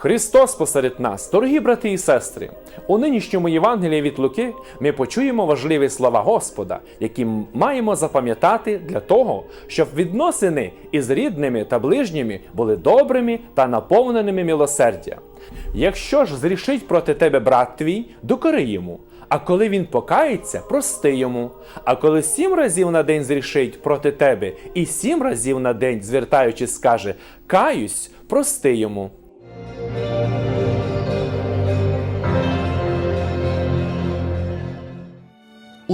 Христос посеред нас, дорогі брати і сестри, у нинішньому Євангелії від Луки ми почуємо важливі слова Господа, які маємо запам'ятати для того, щоб відносини із рідними та ближніми були добрими та наповненими милосердя. Якщо ж зрішить проти тебе брат твій, докори йому. А коли він покається, прости йому. А коли сім разів на день зрішить проти тебе, і сім разів на день, звертаючись, скаже Каюсь, прости йому.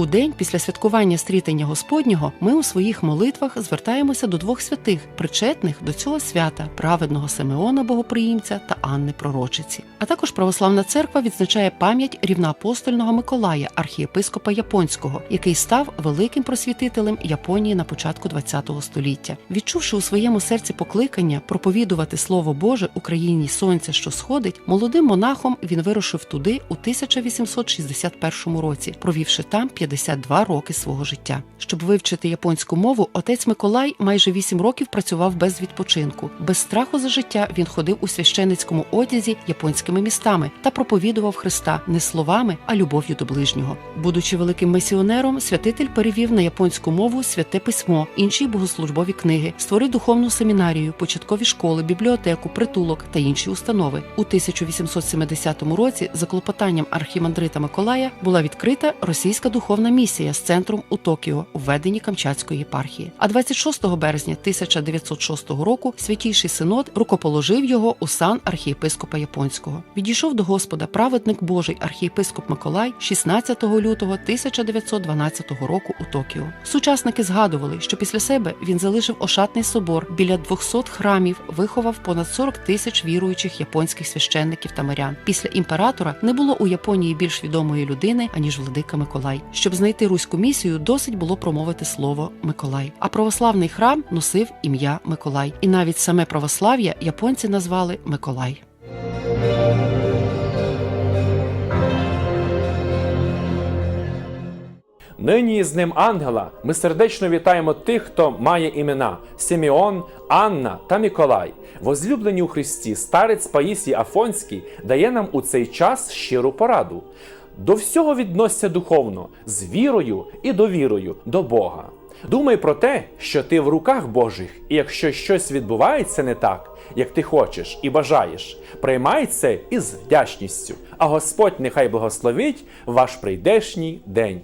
День після святкування стрітення Господнього ми у своїх молитвах звертаємося до двох святих, причетних до цього свята праведного Симеона Богоприємця та Анни Пророчиці. А також православна церква відзначає пам'ять рівноапостольного Миколая, архієпископа Японського, який став великим просвітителем Японії на початку ХХ століття. Відчувши у своєму серці покликання проповідувати Слово Боже Україні сонця, що сходить, молодим монахом він вирушив туди у 1861 році, провівши там 52 роки свого життя. Щоб вивчити японську мову, отець Миколай майже 8 років працював без відпочинку. Без страху за життя він ходив у священицькому одязі японськими містами та проповідував Христа не словами, а любов'ю до ближнього. Будучи великим місіонером, святитель перевів на японську мову святе письмо, інші богослужбові книги, створив духовну семінарію, початкові школи, бібліотеку, притулок та інші установи. У 1870 році за клопотанням архімандрита Миколая була відкрита російська духовна місія з центром у Токіо у веденні Камчатської єпархії. А 26 березня 1906 року святійший синод рукоположив його у сан архієпископа японського. Відійшов до Господа праведник Божий архієпископ Миколай 16 лютого 1912 року у Токіо. Сучасники згадували, що після себе він залишив ошатний собор біля 200 храмів, виховав понад 40 тисяч віруючих японських священників та мирян. Після імператора не було у Японії більш відомої людини аніж владика Миколай. Щоб знайти руську місію, досить було промовити слово Миколай. А православний храм носив ім'я Миколай, і навіть саме православ'я японці назвали Миколай. Нині з ним ангела ми сердечно вітаємо тих, хто має імена Симеон, Анна та Миколай. Возлюблені у Христі, старець Паїсій Афонський дає нам у цей час щиру пораду. До всього відносься духовно, з вірою і довірою до Бога. Думай про те, що ти в руках Божих, і якщо щось відбувається не так, як ти хочеш і бажаєш, приймай це із вдячністю, а Господь нехай благословить ваш прийдешній день.